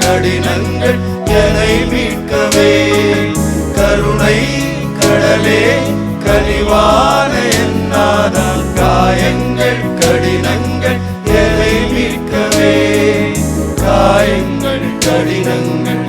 கடினங்கள் என்னை மீட்கவே. கருணை கடலே கனிவான என்னாதான் காயங்கள் கடினங்கள் என்னை மீட்கவே. காயங்கள் கடினங்கள்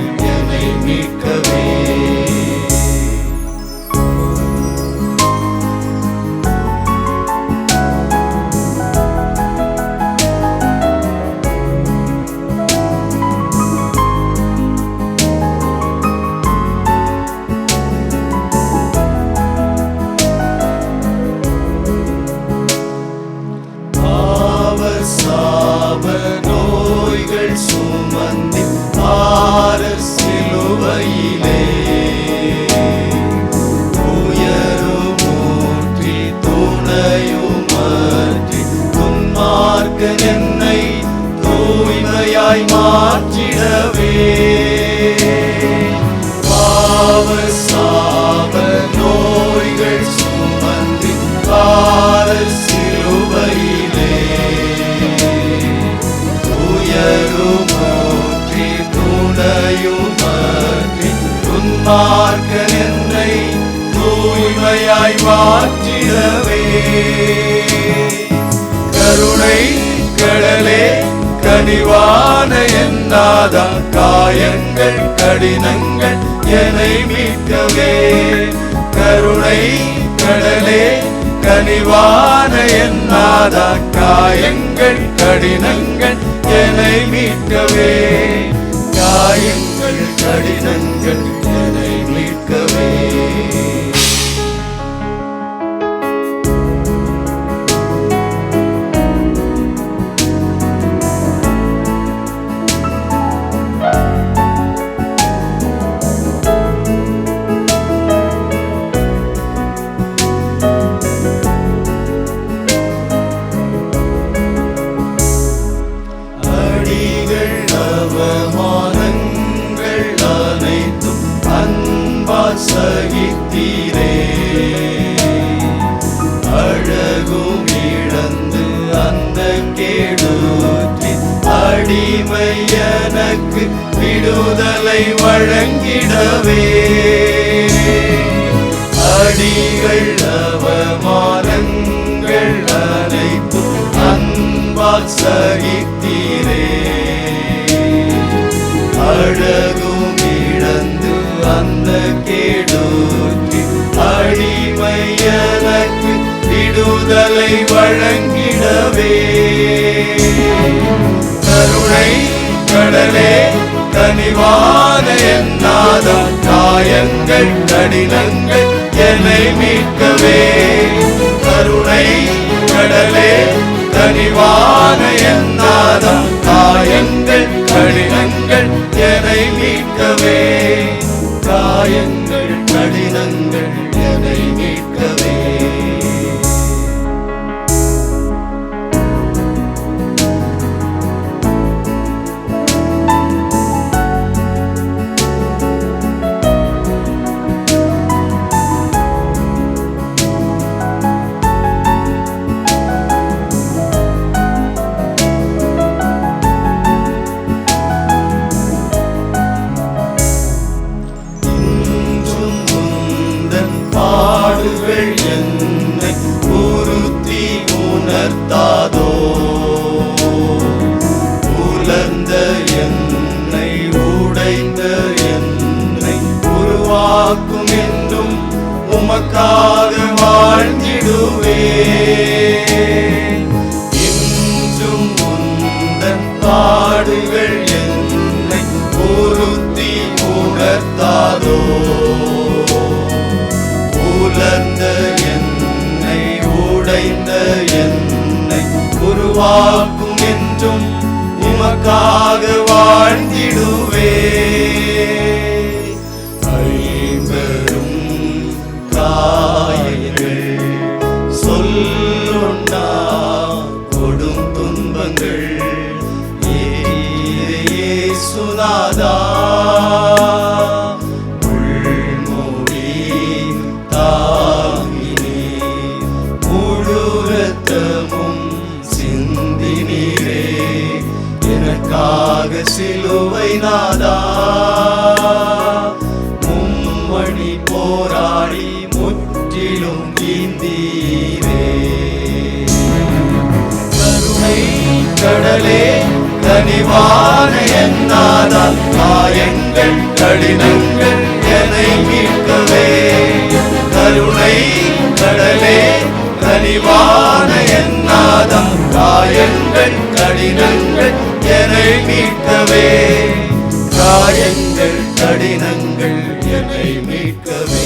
可以 பார்க்க என்னை தூய்மையாய் மாற்றிடவே. கருணை கடலே கனிவான என்னாதா காயங்கள் கடினங்கள் என்னை மீட்கவே கருணை கடலே கனிவான என்னாதா காயங்கள் கடினங்கள் என்னை மீட்கவே காயங்கள் கடினங்கள் விடுதலை வழங்கிடவே. அடிகள் அவமானங்கள் அனைத்தும் அன்பால் சகித்தீரே. அழகும் இழந்து அந்த கேடூற்றி அடிமையனக்கு விடுதலை வழங்கிடவே. கருணை கடலே கனிவான என்னாத காயங்கள் கடினங்கள் என்னை மீட்கவே. கருணை கடலே கனிவான என்னாத காயங்கள் கடினங்கள் என்னை மீட்கவே. காயங்கள் உருவாக்கும் என்றும் உமக்காக வாழ்ந்திடுவே இன்றும் உந்தன் பாடுகள் என்னை உறுத்தி உணர்த்தாதோ? உலர்ந்த என்னை உடைந்த என்னை உருவாக்கும் என்றும் உமக்காக வாழ்ந்திடுவே பாவங்கள். ஏ சுனாதா உள்மூடி எனக்காக சிலுவை நாதா. மும்மணி போராடி முற்றிலும் ஈந்தீரே கடலே கனிவான என்னாதால் காயங்கள் கடினங்கள் என்னை மீட்கவே. கருணை கடலே கனிவான என்னாதம் காயங்கள் கடினங்கள் என்னை மீட்கவே. காயங்கள் கடினங்கள் என்னை மீட்கவே.